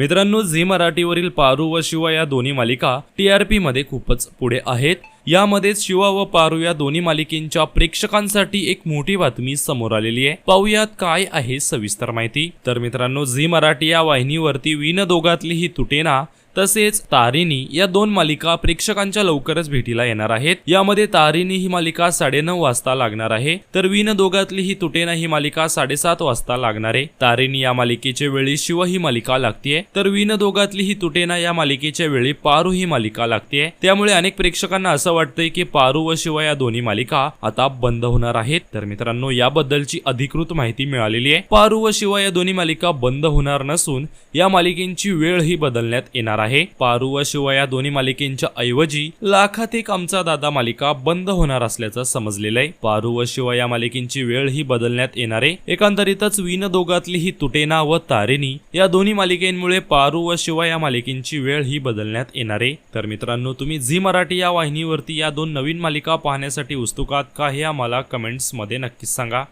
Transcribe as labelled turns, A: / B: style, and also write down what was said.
A: मित्रांनो झी मराठीवरील पारू व शिवा या दोन्ही मालिका टी आर पी मध्ये खूपच पुढे आहेत. यामध्येच शिवा व पारू या दोन्ही मालिकेंच्या प्रेक्षकांसाठी एक मोठी बातमी समोर आलेली आहे. पाहुयात काय आहे सविस्तर माहिती. तर मित्रांनो झी मराठी या वाहिनीवरती विन दोघातली ही तुटेना तसेच तारिणी या दोन मालिका प्रेक्षकांच्या लवकरच भेटीला येणार आहेत. यामध्ये तारिणी ही मालिका साडेनऊ वाजता लागणार आहे तर विन दोघातली ही तुटेना ही मालिका साडेसात वाजता लागणार आहे. तारिणी या मालिकेच्या वेळी शिव ही मालिका लागतीये तर विन दोघातली ही तुटेना या मालिकेच्या वेळी पारू ही मालिका लागतीये. त्यामुळे अनेक प्रेक्षकांना असं वाटतंय की पारू व शिव या दोन्ही मालिका आता बंद होणार आहेत. तर मित्रांनो याबद्दलची अधिकृत माहिती मिळालेली आहे. पारू व शिव या दोन्ही मालिका बंद होणार नसून या मालिकेंची वेळ ही बदलण्यात येणार आहे. पारू व शिवा या दोन्ही मालिकेंच्या ऐवजी लाखात एक आमचा दादा मालिका बंद होणार असल्याचं समजलेलं आहे पारू व शिवा या मालिकेंची वेळ ही बदलण्यात येणार आहे. एकंदरीतच विन दोघातली ही तुटेना व तारिणी या दोन्ही मालिकेंमुळे पारू व शिव या मालिकेंची वेळ ही बदलण्यात येणार आहे. तर मित्रांनो तुम्ही झी मराठी या वाहिनीवरती या दोन नवीन मालिका पाहण्यासाठी उत्सुक आहात का हे आम्हाला कमेंट्समध्ये नक्कीच सांगा.